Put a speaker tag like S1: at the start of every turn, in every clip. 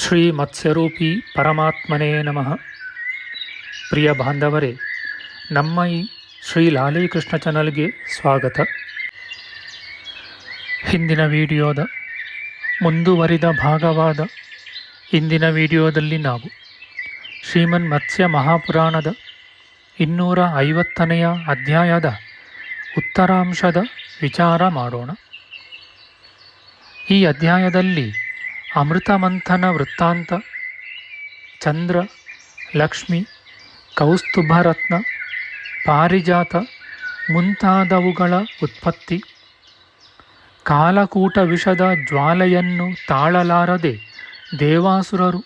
S1: ಶ್ರುತೀನಾಂ ಶ್ರೀಮತ್ಸ್ಯರೂಪಿ ಪರಮಾತ್ಮನೇ ನಮಃ. ಪ್ರಿಯ ಬಾಂಧವರೇ, ನಮ್ಮ ಈ ಶ್ರೀ ಲಾಲೀಕೃಷ್ಣ ಚಾನಲ್ಗೆ ಸ್ವಾಗತ. ಹಿಂದಿನ ವಿಡಿಯೋದ ಮುಂದುವರಿದ ಭಾಗವಾದ ಇಂದಿನ ವಿಡಿಯೋದಲ್ಲಿ ನಾವು ಶ್ರೀಮನ್ ಮತ್ಸ್ಯ ಮಹಾಪುರಾಣದ ಇನ್ನೂರ ಐವತ್ತನೆಯ ಅಧ್ಯಾಯದ ಉತ್ತರಾಂಶದ ವಿಚಾರ ಮಾಡೋಣ. ಈ ಅಧ್ಯಾಯದಲ್ಲಿ ಅಮೃತಮಂಥನ ವೃತ್ತಾಂತ, ಚಂದ್ರ, ಲಕ್ಷ್ಮಿ, ಕೌಸ್ತುಭರತ್ನ, ಪಾರಿಜಾತ ಮುಂತಾದವುಗಳ ಉತ್ಪತ್ತಿ. ಕಾಲಕೂಟ ವಿಷದ ಜ್ವಾಲೆಯನ್ನು ತಾಳಲಾರದೆ ದೇವಾಸುರರು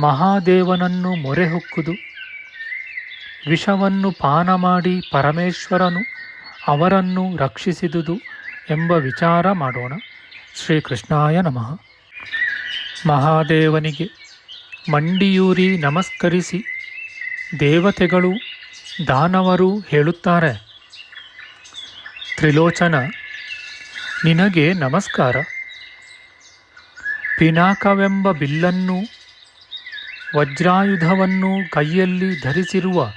S1: ಮಹಾದೇವನನ್ನು ಮೊರೆಹೊಕ್ಕುದು. ವಿಷವನ್ನು ಪಾನ ಮಾಡಿ ಪರಮೇಶ್ವರನು ಅವರನ್ನು ರಕ್ಷಿಸಿದುದು ಎಂಬ ವಿಚಾರ ಮಾಡೋಣ. ಶ್ರೀಕೃಷ್ಣಾಯ ನಮಃ. ಮಹಾದೇವನಿಗೆ ಮಂಡಿಯೂರಿ ನಮಸ್ಕರಿಸಿ ದೇವತೆಗಳು ದಾನವರು ಹೇಳುತ್ತಾರೆ. ತ್ರಿಲೋಚನ, ನಿನಗೆ ನಮಸ್ಕಾರ. ಪಿನಾಕವೆಂಬ ಬಿಲ್ಲನ್ನು, ವಜ್ರಾಯುಧವನ್ನು ಕೈಯಲ್ಲಿ ಧರಿಸಿರುವ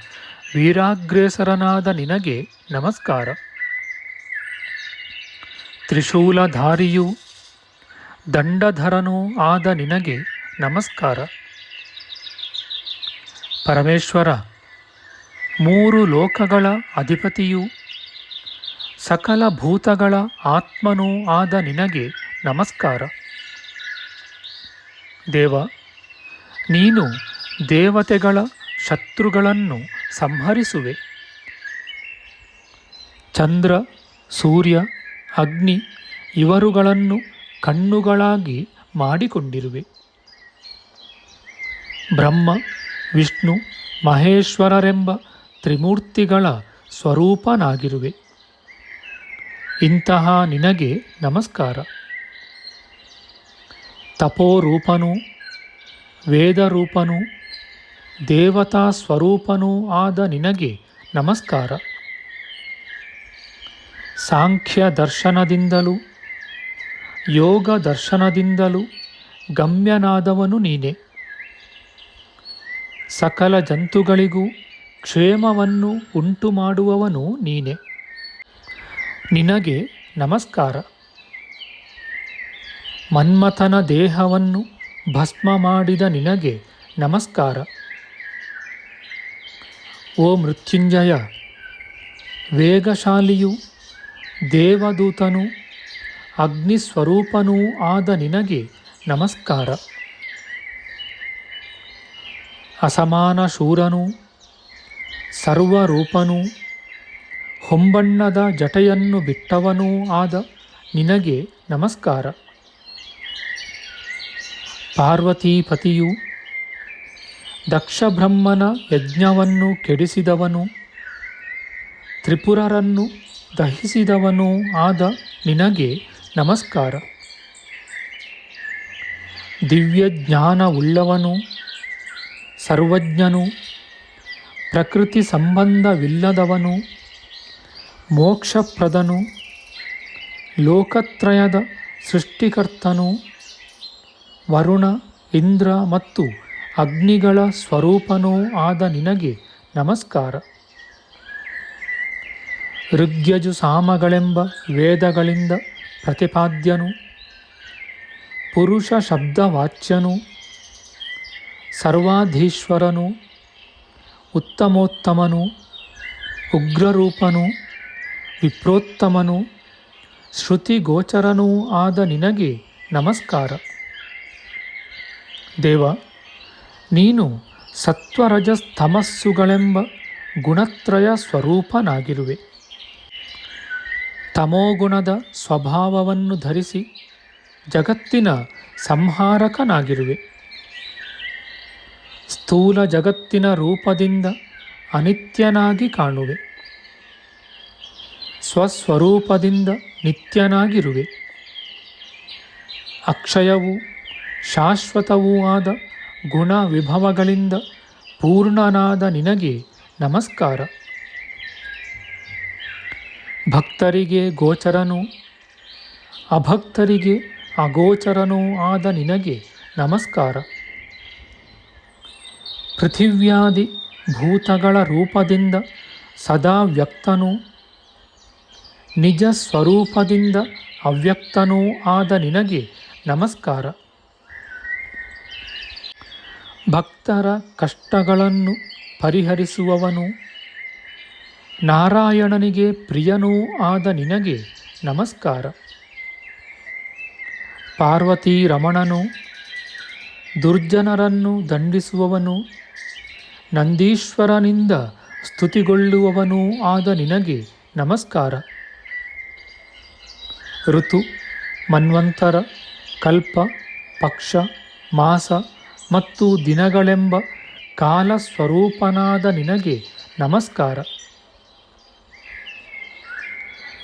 S1: ವೀರಾಗ್ರೇಸರನಾದ ನಿನಗೆ ನಮಸ್ಕಾರ. ತ್ರಿಶೂಲಧಾರಿಯೂ ದಂಡಧರನೂ ಆದ ನಿನಗೆ ನಮಸ್ಕಾರ. ಪರಮೇಶ್ವರ, ಮೂರು ಲೋಕಗಳ ಅಧಿಪತಿಯೂ, ಸಕಲ ಭೂತಗಳ ಆತ್ಮನೂ ಆದ ನಿನಗೆ ನಮಸ್ಕಾರ. ದೇವ, ನೀನು ದೇವತೆಗಳ ಶತ್ರುಗಳನ್ನು ಸಂಹರಿಸುವೆ. ಚಂದ್ರ, ಸೂರ್ಯ, ಅಗ್ನಿ, ಇವರುಗಳನ್ನು ಕಣ್ಣುಗಳಾಗಿ ಮಾಡಿಕೊಂಡಿರುವೆ. ಬ್ರಹ್ಮ, ವಿಷ್ಣು, ಮಹೇಶ್ವರರೆಂಬ ತ್ರಿಮೂರ್ತಿಗಳ ಸ್ವರೂಪನಾಗಿರುವೆ. ಇಂತಹ ನಿನಗೆ ನಮಸ್ಕಾರ. ತಪೋರೂಪನೂ, ವೇದರೂಪನೂ ದೇವತಾ ಸ್ವರೂಪನೂ ಆದ ನಿನಗೆ ನಮಸ್ಕಾರ. ಸಾಂಖ್ಯ ದರ್ಶನದಿಂದಲೂ ಯೋಗ ದರ್ಶನದಿಂದಲೂ ಗಮ್ಯನಾದವನು ನೀನೆ. ಸಕಲ ಜಂತುಗಳಿಗೂ ಕ್ಷೇಮವನ್ನು ಉಂಟು ಮಾಡುವವನು ನೀನೆ. ನಿನಗೆ ನಮಸ್ಕಾರ. ಮನ್ಮಥನ ದೇಹವನ್ನು ಭಸ್ಮ ಮಾಡಿದ ನಿನಗೆ ನಮಸ್ಕಾರ. ಓ ಮೃತ್ಯುಂಜಯ, ವೇಗಶಾಲಿಯು ದೇವದೂತನು ಅಗ್ನಿಸ್ವರೂಪನೂ ಆದ ನಿನಗೆ ನಮಸ್ಕಾರ. ಅಸಮಾನ ಶೂರನು, ಸರ್ವರೂಪನೂ, ಹೊಂಬಣ್ಣದ ಜಟೆಯನ್ನು ಬಿಟ್ಟವನೂ ಆದ ನಿನಗೆ ನಮಸ್ಕಾರ. ಪಾರ್ವತೀಪತಿಯು ದಕ್ಷಬ್ರಹ್ಮನ ಯಜ್ಞವನ್ನು ಕೆಡಿಸಿದವನು, ತ್ರಿಪುರರನ್ನು ದಹಿಸಿದವನೂ ಆದ ನಿನಗೆ ನಮಸ್ಕಾರ. ದಿವ್ಯ ಜ್ಞಾನವುಳ್ಳವನು ಸರ್ವಜ್ಞನು ಪ್ರಕೃತಿ ಸಂಬಂಧವಿಲ್ಲದವನು ಮೋಕ್ಷಪ್ರದನು, ಲೋಕತ್ರಯದ ಸೃಷ್ಟಿಕರ್ತನು, ವರುಣ, ಇಂದ್ರ ಮತ್ತು ಅಗ್ನಿಗಳ ಸ್ವರೂಪನೂ ಆದ ನಿನಗೆ ನಮಸ್ಕಾರ. ಋಗ್ಯಜು ಸಾಮಗಳೆಂಬ ವೇದಗಳಿಂದ ಪ್ರತಿಪಾದ್ಯನು. ಪುರುಷ ಶಬ್ದವಾಚ್ಯನು ಸರ್ವಾಧೀಶ್ವರನು. ಉತ್ತಮೋತ್ತಮನು. ಉಗ್ರರೂಪನು. ವಿಪ್ರೋತ್ತಮನು. ಶ್ರುತಿಗೋಚರನೂ ಆದ ನಿನಗೆ ನಮಸ್ಕಾರ. ದೇವ, ನೀನು ಸತ್ವರಜಸ್ತಮಸ್ಸುಗಳೆಂಬ ಗುಣತ್ರಯ ಸ್ವರೂಪನಾಗಿರುವೆ. ತಮೋಗುಣದ ಸ್ವಭಾವವನ್ನು ಧರಿಸಿ ಜಗತ್ತಿನ ಸಂಹಾರಕನಾಗಿರುವೆ. ಸ್ಥೂಲ ಜಗತ್ತಿನ ರೂಪದಿಂದ ಅನಿತ್ಯನಾಗಿ ಕಾಣುವೆ. ಸ್ವಸ್ವರೂಪದಿಂದ ನಿತ್ಯನಾಗಿರುವೆ. ಅಕ್ಷಯವೂ ಶಾಶ್ವತವೂ ಆದ ಗುಣ ವಿಭವಗಳಿಂದ ಪೂರ್ಣನಾದ ನಿನಗೆ ನಮಸ್ಕಾರ. ಭಕ್ತರಿಗೆ ಗೋಚರನು, ಅಭಕ್ತರಿಗೆ ಅಗೋಚರನೂ ಆದ ನಿನಗೆ ನಮಸ್ಕಾರ. ಪೃಥಿವ್ಯಾದಿ ಭೂತಗಳ ರೂಪದಿಂದ ಸದಾ ವ್ಯಕ್ತನು, ನಿಜ ಸ್ವರೂಪದಿಂದ ಅವ್ಯಕ್ತನೂ ಆದ ನಿನಗೆ ನಮಸ್ಕಾರ. ಭಕ್ತರ ಕಷ್ಟಗಳನ್ನು ಪರಿಹರಿಸುವವನು ನಾರಾಯಣನಿಗೆ ಪ್ರಿಯನೂ ಆದ ನಿನಗೆ ನಮಸ್ಕಾರ. ಪಾರ್ವತಿ ರಮಣನು, ದುರ್ಜನರನ್ನು ದಂಡಿಸುವವನು, ನಂದೀಶ್ವರನಿಂದ ಸ್ತುತಿಗೊಳ್ಳುವವನೂ ಆದ ನಿನಗೆ ನಮಸ್ಕಾರ. ಋತು, ಮನ್ವಂತರ, ಕಲ್ಪ, ಪಕ್ಷ, ಮಾಸ ಮತ್ತು ದಿನಗಳೆಂಬ ಕಾಲ ಸ್ವರೂಪನಾದ ನಿನಗೆ ನಮಸ್ಕಾರ.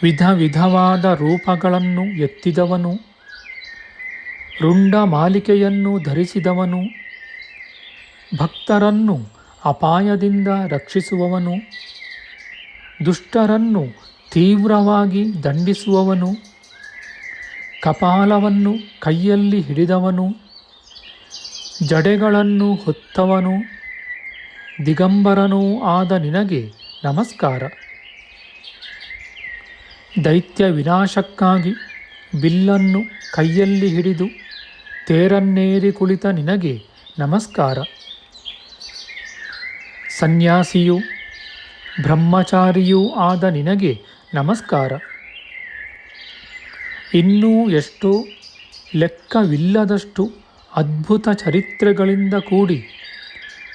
S1: ವಿಧ ವಿಧವಾದ ರೂಪಗಳನ್ನು ಎತ್ತಿದವನು, ರುಂಡ ಮಾಲಿಕೆಯನ್ನು ಧರಿಸಿದವನು, ಭಕ್ತರನ್ನು ಅಪಾಯದಿಂದ ರಕ್ಷಿಸುವವನು, ದುಷ್ಟರನ್ನು ತೀವ್ರವಾಗಿ ದಂಡಿಸುವವನು, ಕಪಾಲವನ್ನು ಕೈಯಲ್ಲಿ ಹಿಡಿದವನು, ಜಡೆಗಳನ್ನು ಹೊತ್ತವನು, ದಿಗಂಬರನೂ ಆದ ನಿನಗೆ ನಮಸ್ಕಾರ. ದೈತ್ಯ ವಿನಾಶಕ್ಕಾಗಿ ಬಿಲ್ಲನ್ನು ಕೈಯಲ್ಲಿ ಹಿಡಿದು ತೇರನ್ನೇರಿ ಕುಳಿತ ನಿನಗೆ ನಮಸ್ಕಾರ. ಸನ್ಯಾಸಿಯೂ ಬ್ರಹ್ಮಚಾರಿಯೂ ಆದ ನಿನಗೆ ನಮಸ್ಕಾರ. ಇನ್ನೂ ಎಷ್ಟೋ ಲೆಕ್ಕವಿಲ್ಲದಷ್ಟು ಅದ್ಭುತ ಚರಿತ್ರೆಗಳಿಂದ ಕೂಡಿ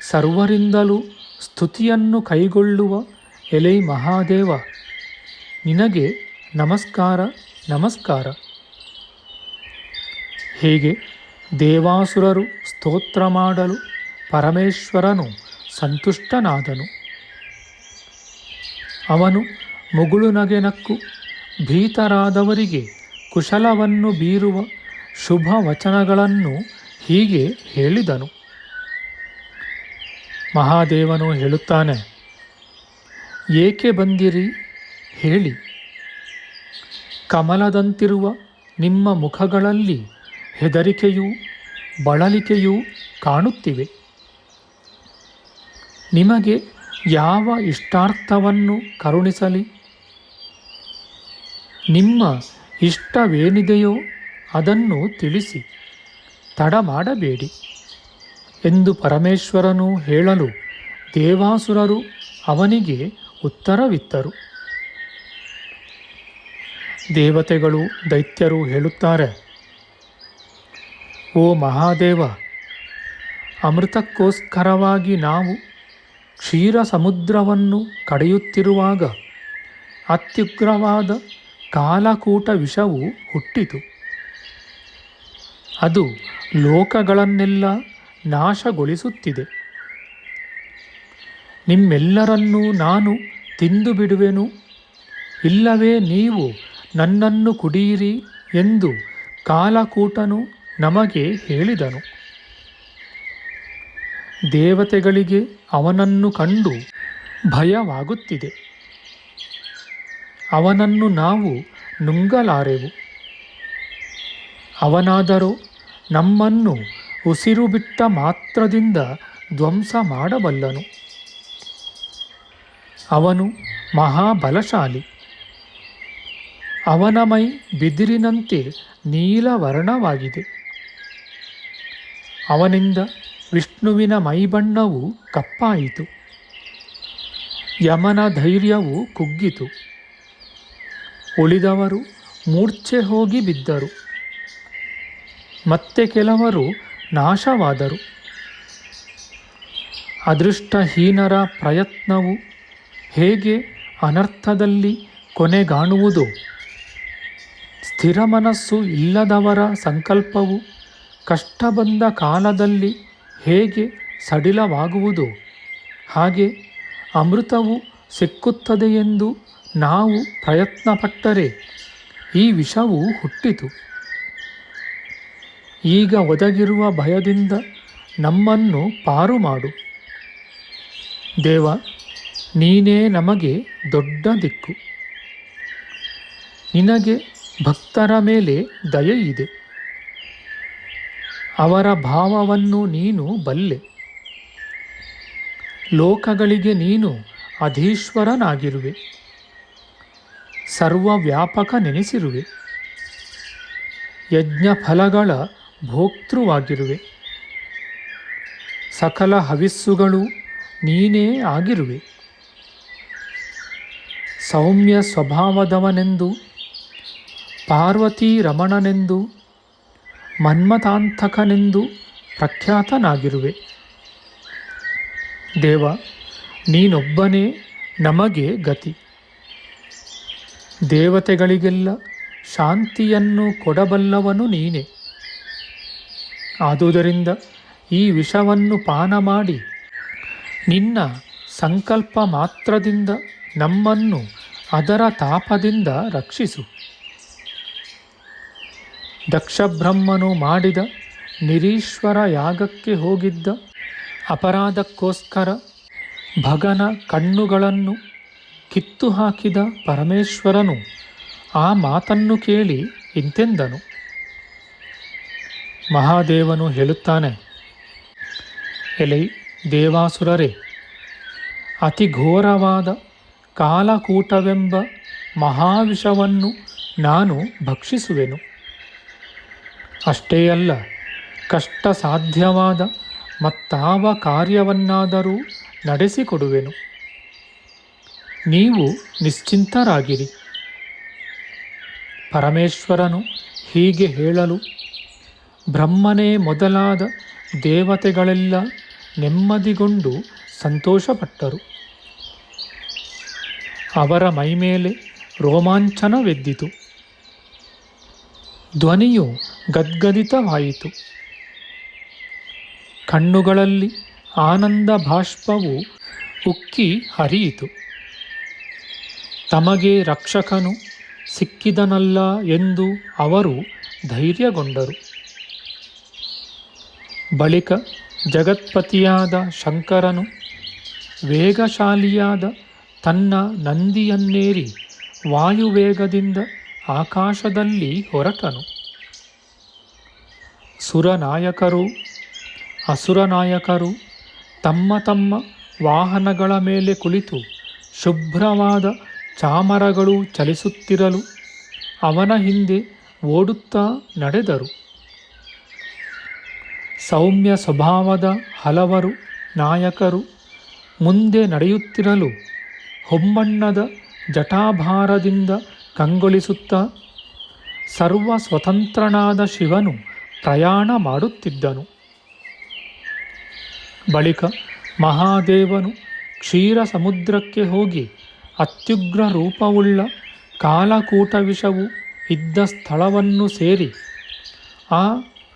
S1: ಸರ್ವರಿಂದಲೂ ಸ್ತುತಿಯನ್ನು ಕೈಗೊಳ್ಳುವ ಎಲೈ ಮಹಾದೇವ ನಿನಗೆ ನಮಸ್ಕಾರ ನಮಸ್ಕಾರ. ಹೀಗೆ ದೇವಾಸುರರು ಸ್ತೋತ್ರ ಮಾಡಲು ಪರಮೇಶ್ವರನು ಸಂತುಷ್ಟನಾದನು. ಅವನು ಮುಗುಳು ನಗೆನಕ್ಕು ಭೀತರಾದವರಿಗೆ ಕುಶಲವನ್ನು ಬೀರುವ ಶುಭ ವಚನಗಳನ್ನು ಹೀಗೆ ಹೇಳಿದನು. ಮಹಾದೇವನು ಹೇಳುತ್ತಾನೆ, ಏಕೆ ಬಂದಿರಿ? ಹೇಳಿ. ಕಮಲದಂತಿರುವ ನಿಮ್ಮ ಮುಖಗಳಲ್ಲಿ ಹೆದರಿಕೆಯೂ ಬಳಲಿಕೆಯೂ ಕಾಣುತ್ತಿವೆ. ನಿಮಗೆ ಯಾವ ಇಷ್ಟಾರ್ಥವನ್ನು ಕರುಣಿಸಲಿ? ನಿಮ್ಮ ಇಷ್ಟವೇನಿದೆಯೋ ಅದನ್ನು ತಿಳಿಸಿ, ತಡ ಮಾಡಬೇಡಿ ಎಂದು ಪರಮೇಶ್ವರನು ಹೇಳಲು ದೇವಾಸುರರು ಅವನಿಗೆ ಉತ್ತರವಿತ್ತರು. ದೇವತೆಗಳು ದೈತ್ಯರು ಹೇಳುತ್ತಾರೆ, ಓ ಮಹಾದೇವ, ಅಮೃತಕ್ಕೋಸ್ಕರವಾಗಿ ನಾವು ಕ್ಷೀರ ಸಮುದ್ರವನ್ನು ಕಡೆಯುತ್ತಿರುವಾಗ ಅತ್ಯುಗ್ರವಾದ ಕಾಲಕೂಟ ವಿಷವು ಹುಟ್ಟಿತು. ಅದು ಲೋಕಗಳನ್ನೆಲ್ಲ ನಾಶಗೊಳಿಸುತ್ತಿದೆ. ನಿಮ್ಮೆಲ್ಲರನ್ನೂ ನಾನು ತಿಂದು ಬಿಡುವೆನು ಇಲ್ಲವೇ ನೀವು ನನ್ನನ್ನು ಕುಡಿಯಿರಿ ಎಂದು ಕಾಲಕೂಟನು ನಮಗೆ ಹೇಳಿದನು. ದೇವತೆಗಳಿಗೆ ಅವನನ್ನು ಕಂಡು ಭಯವಾಗುತ್ತಿದೆ. ಅವನನ್ನು ನಾವು ನುಂಗಲಾರೆವು. ಅವನಾದರೂ, ನಮ್ಮನ್ನು ಉಸಿರು ಬಿಟ್ಟ ಮಾತ್ರದಿಂದ ಧ್ವಂಸ ಮಾಡಬಲ್ಲನು. ಅವನು ಮಹಾಬಲಶಾಲಿ. ಅವನ ಮೈ ಬಿದಿರಿನಂತೆ ನೀಲವರ್ಣವಾಗಿದೆ. ಅವನಿಂದ ವಿಷ್ಣುವಿನ ಮೈಬಣ್ಣವು ಕಪ್ಪಾಯಿತು. ಯಮನ ಧೈರ್ಯವು ಕುಗ್ಗಿತು. ಉಳಿದವರು ಮೂರ್ಛೆ ಹೋಗಿ ಬಿದ್ದರು. ಮತ್ತೆ ಕೆಲವರು ನಾಶವಾದರು. ಅದೃಷ್ಟಹೀನರ ಪ್ರಯತ್ನವು ಹೇಗೆ ಅನರ್ಥದಲ್ಲಿ ಕೊನೆಗಾಣುವುದೋ ಸ್ಥಿರ ಮನಸ್ಸು ಇಲ್ಲದವರ ಸಂಕಲ್ಪವು ಕಷ್ಟ ಬಂದ ಕಾಲದಲ್ಲಿ ಹೇಗೆ ಸಡಿಲವಾಗುವುದು? ಹಾಗೆ ಅಮೃತವು ಸಿಕ್ಕುತ್ತದೆ ಎಂದು ನಾವು ಪ್ರಯತ್ನಪಟ್ಟರೆ ಈ ವಿಷವು ಹುಟ್ಟಿತು. ಈಗ ಒದಗಿರುವ ಭಯದಿಂದ ನಮ್ಮನ್ನು ಪಾರು ಮಾಡು ದೇವ, ನೀನೇ ನಮಗೆ ದೊಡ್ಡ ದಿಕ್ಕು. ನಿನಗೆ ಭಕ್ತರ ಮೇಲೆ ದಯೆಯಿದೆ ಅವರ ಭಾವವನ್ನು ನೀನು ಬಲ್ಲೆ. ಲೋಕಗಳಿಗೆ ನೀನು ಅಧೀಶ್ವರನಾಗಿರುವೆ. ಸರ್ವವ್ಯಾಪಕ ನೆನೆಸಿರುವೆ. ಯಜ್ಞ ಫಲಗಳ ಭೋಕ್ತೃವಾಗಿರುವೆ. ಸಕಲ ಹವಿಸ್ಸುಗಳು ನೀನೇ ಆಗಿರುವೆ. ಸೌಮ್ಯ ಸ್ವಭಾವದವನೆಂದು ಪಾರ್ವತೀ ರಮಣನೆಂದು ಮನ್ಮತಾಂತಕನೆಂದು ಪ್ರಖ್ಯಾತನಾಗಿರುವೆ. ದೇವ, ನೀನೊಬ್ಬನೇ ನಮಗೆ ಗತಿ. ದೇವತೆಗಳಿಗೆಲ್ಲ ಶಾಂತಿಯನ್ನು ಕೊಡಬಲ್ಲವನು ನೀನೆ. ಆದುದರಿಂದ ಈ ವಿಷವನ್ನು ಪಾನ ಮಾಡಿ ನಿನ್ನ ಸಂಕಲ್ಪ ಮಾತ್ರದಿಂದ ನಮ್ಮನ್ನು ಅದರ ತಾಪದಿಂದ ರಕ್ಷಿಸು. ದಕ್ಷಬ್ರಹ್ಮನು ಮಾಡಿದ ನಿರೀಶ್ವರ ಯಾಗಕ್ಕೆ ಹೋಗಿದ್ದ ಅಪರಾಧಕ್ಕೋಸ್ಕರ ಭಗನ ಕಣ್ಣುಗಳನ್ನು ಕಿತ್ತು ಹಾಕಿದ ಪರಮೇಶ್ವರನು ಆ ಮಾತನ್ನು ಕೇಳಿ ಇಂತೆಂದನು. ಮಹಾದೇವನು ಹೇಳುತ್ತಾನೆ, ಎಲೈ ದೇವಾಸುರರೇ, ಅತಿ ಘೋರವಾದ ಕಾಲಕೂಟವೆಂಬ ಮಹಾವಿಷವನ್ನು ನಾನು ಭಕ್ಷಿಸುವೆನು. ಅಷ್ಟೇ ಅಲ್ಲ ಕಷ್ಟ ಸಾಧ್ಯವಾದ ಮತ್ತಾವ ಕಾರ್ಯವನ್ನಾದರೂ ನಡೆಸಿಕೊಡುವೆನು. ನೀವು ನಿಶ್ಚಿಂತರಾಗಿರಿ. ಪರಮೇಶ್ವರನು ಹೀಗೆ ಹೇಳಲು, ಬ್ರಹ್ಮನೇ ಮೊದಲಾದ ದೇವತೆಗಳೆಲ್ಲ ನೆಮ್ಮದಿಗೊಂಡು ಸಂತೋಷಪಟ್ಟರು. ಅವರ ಮೈಮೇಲೆ ರೋಮಾಂಚನವೆದ್ದಿತು. ಧ್ವನಿಯು ಗದ್ಗದಿತವಾಯಿತು. ಕಣ್ಣುಗಳಲ್ಲಿ ಆನಂದ ಬಾಷ್ಪವು ಉಕ್ಕಿ ಹರಿಯಿತು. ತಮಗೆ ರಕ್ಷಕನು ಸಿಕ್ಕಿದನಲ್ಲ ಎಂದು ಅವರು ಧೈರ್ಯಗೊಂಡರು. ಬಳಿಕ ಜಗತ್ಪತಿಯಾದ ಶಂಕರನು ವೇಗಶಾಲಿಯಾದ ತನ್ನ ನಂದಿಯನ್ನೇರಿ ವಾಯುವೇಗದಿಂದ ಆಕಾಶದಲ್ಲಿ ಹೊರಟನು. ಸುರನಾಯಕರು, ಅಸುರನಾಯಕರು ತಮ್ಮ ತಮ್ಮ ವಾಹನಗಳ ಮೇಲೆ ಕುಳಿತು ಶುಭ್ರವಾದ ಚಾಮರಗಳು ಚಲಿಸುತ್ತಿರಲು ಅವನ ಹಿಂದೆ ಓಡುತ್ತಾ ನಡೆದರು. ಸೌಮ್ಯ ಸ್ವಭಾವದ ಹಲವರು ನಾಯಕರು ಮುಂದೆ ನಡೆಯುತ್ತಿರಲು ಹೊಮ್ಮಣ್ಣದ ಜಟಾಭಾರದಿಂದ ಕಂಗೊಳಿಸುತ್ತಾ ಸರ್ವ ಸ್ವತಂತ್ರನಾದ ಶಿವನು ಪ್ರಯಾಣ ಮಾಡುತ್ತಿದ್ದನು. ಬಳಿಕ ಮಹಾದೇವನು ಕ್ಷೀರ ಸಮುದ್ರಕ್ಕೆ ಹೋಗಿ ಅತ್ಯುಗ್ರ ರೂಪವುಳ್ಳ ಕಾಲಕೂಟ ವಿಷವು ಇದ್ದ ಸ್ಥಳವನ್ನು ಸೇರಿ ಆ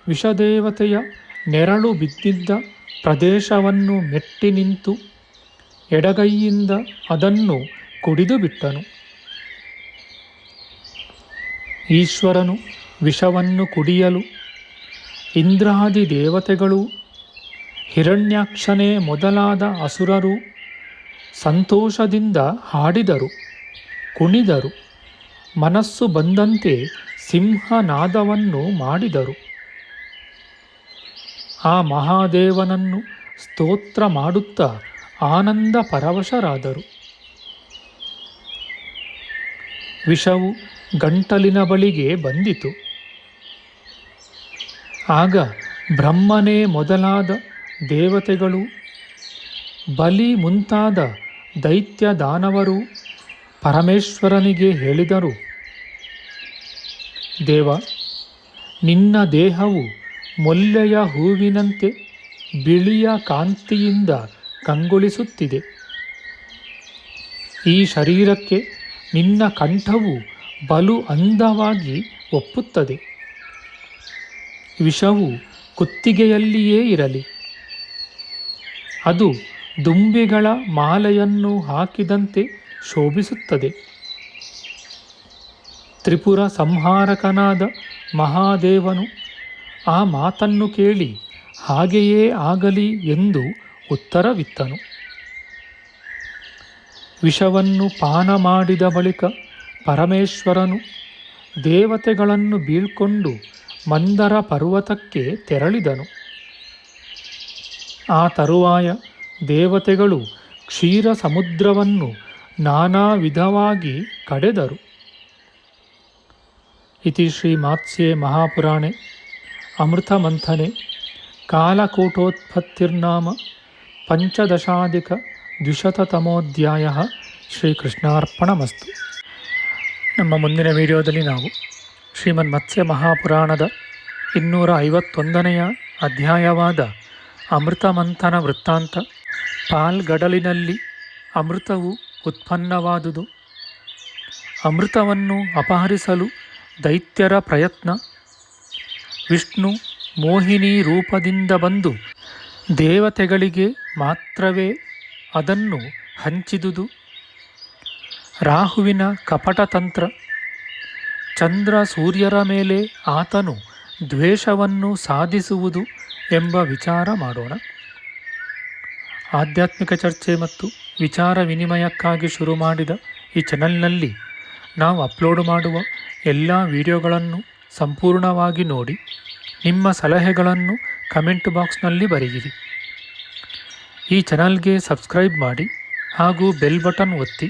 S1: ವಿಷದೇವತೆಯ ನೆರಳು ಬಿದ್ದಿದ್ದ ಪ್ರದೇಶವನ್ನು ಮೆಟ್ಟಿ ನಿಂತು ಎಡಗೈಯಿಂದ ಅದನ್ನು ಕುಡಿದು ಬಿಟ್ಟನು. ಈಶ್ವರನು ವಿಷವನ್ನು ಕುಡಿಯಲು, ಇಂದ್ರಾದಿ ದೇವತೆಗಳು, ಹಿರಣ್ಯಾಕ್ಷನೇ ಮೊದಲಾದ ಅಸುರರು ಸಂತೋಷದಿಂದ ಹಾಡಿದರು, ಕುಣಿದರು, ಮನಸ್ಸು ಬಂದಂತೆ ಸಿಂಹನಾದವನ್ನು ಮಾಡಿದರು. ಆ ಮಹಾದೇವನನ್ನು ಸ್ತೋತ್ರ ಮಾಡುತ್ತಾ ಆನಂದ ಪರವಶರಾದರು ವಿಷವು ಗಂಟಲಿನ ಬಳಿಗೆ ಬಂದಿತು. ಆಗ ಬ್ರಹ್ಮನೇ ಮೊದಲಾದ ದೇವತೆಗಳು, ಬಲಿ ಮುಂತಾದ ದೈತ್ಯ ದಾನವರು ಪರಮೇಶ್ವರನಿಗೆ ಹೇಳಿದರು, ದೇವ, ನಿನ್ನ ದೇಹವು ಮೊಲ್ಲೆಯ ಹೂವಿನಂತೆ ಬಿಳಿಯ ಕಾಂತಿಯಿಂದ ಕಂಗೊಳಿಸುತ್ತಿದೆ. ಈ ಶರೀರಕ್ಕೆ ನಿನ್ನ ಕಂಠವು ಬಲು ಅಂದವಾಗಿ ಒಪ್ಪುತ್ತದೆ. ವಿಷವು ಕುತ್ತಿಗೆಯಲ್ಲಿಯೇ ಇರಲಿ. ಅದು ದುಂಬಿಗಳ ಮಾಲೆಯನ್ನು ಹಾಕಿದಂತೆ ಶೋಭಿಸುತ್ತದೆ. ತ್ರಿಪುರ ಸಂಹಾರಕನಾದ ಮಹಾದೇವನು ಆ ಮಾತನ್ನು ಕೇಳಿ ಹಾಗೆಯೇ ಆಗಲಿ ಎಂದು ಉತ್ತರವಿತ್ತನು. ವಿಷವನ್ನು ಪಾನ ಮಾಡಿದ ಬಳಿಕ ಪರಮೇಶ್ವರನು ದೇವತೆಗಳನ್ನು ಬೀಳ್ಕೊಂಡು ಮಂದರ ಪರ್ವತಕ್ಕೆ ತೆರಳಿದನು. ಆ ತರುವಾಯ ದೇವತೆಗಳು ಕ್ಷೀರ ಸಮುದ್ರವನ್ನು ನಾನಾ ವಿಧವಾಗಿ ಕಡೆದರು. ಇತಿ ಶ್ರೀ ಮಾತ್ಸ್ಯೆ ಮಹಾಪುರಾಣೆ ಅಮೃತಮಂಥನೆ ಕಾಲಕೂಟೋತ್ಪತ್ತಿರ್ನಾಮ, ಪಂಚದಶಾಧಿಕ ದ್ವಿಶತತಮೋಧ್ಯಾಯ ಶ್ರೀಕೃಷ್ಣಾರ್ಪಣಮಸ್ತು. ನಮ್ಮ ಮುಂದಿನ ವಿಡಿಯೋದಲ್ಲಿ ನಾವು ಶ್ರೀಮನ್ ಮತ್ಸ್ಯ ಮಹಾಪುರಾಣದ ಇನ್ನೂರ ಐವತ್ತೊಂದನೆಯ ಅಧ್ಯಾಯವಾದ ಅಮೃತಮಂಥನ ವೃತ್ತಾಂತ. ಪಾಲ್ಗಡಲಿನಲ್ಲಿ ಅಮೃತವು ಉತ್ಪನ್ನವಾದುದು. ಅಮೃತವನ್ನು ಅಪಹರಿಸಲು ದೈತ್ಯರ ಪ್ರಯತ್ನ. ವಿಷ್ಣು ಮೋಹಿನಿ ರೂಪದಿಂದ ಬಂದು ದೇವತೆಗಳಿಗೆ ಮಾತ್ರವೇ ಅದನ್ನು ಹಂಚಿದುದು. ರಾಹುವಿನ ಕಪಟತಂತ್ರ ಚಂದ್ರ ಸೂರ್ಯರ ಮೇಲೆ ಆತನು ದ್ವೇಷವನ್ನು ಸಾಧಿಸುವುದು ಎಂಬ ವಿಚಾರ ಮಾಡೋಣ. ಆಧ್ಯಾತ್ಮಿಕ ಚರ್ಚೆ ಮತ್ತು ವಿಚಾರ ವಿನಿಮಯಕ್ಕಾಗಿ ಶುರು ಮಾಡಿದ ಈ ಚಾನಲ್ನಲ್ಲಿ ನಾವು ಅಪ್ಲೋಡ್ ಮಾಡುವ ಎಲ್ಲ ವಿಡಿಯೋಗಳನ್ನು ಸಂಪೂರ್ಣವಾಗಿ ನೋಡಿ, ನಿಮ್ಮ ಸಲಹೆಗಳನ್ನು ಕಮೆಂಟ್ ಬಾಕ್ಸ್ನಲ್ಲಿ ಬರೆಯಿರಿ. ಈ ಚಾನಲ್ಗೆ ಸಬ್ಸ್ಕ್ರೈಬ್ ಮಾಡಿ ಹಾಗೂ ಬೆಲ್ ಬಟನ್ ಒತ್ತಿ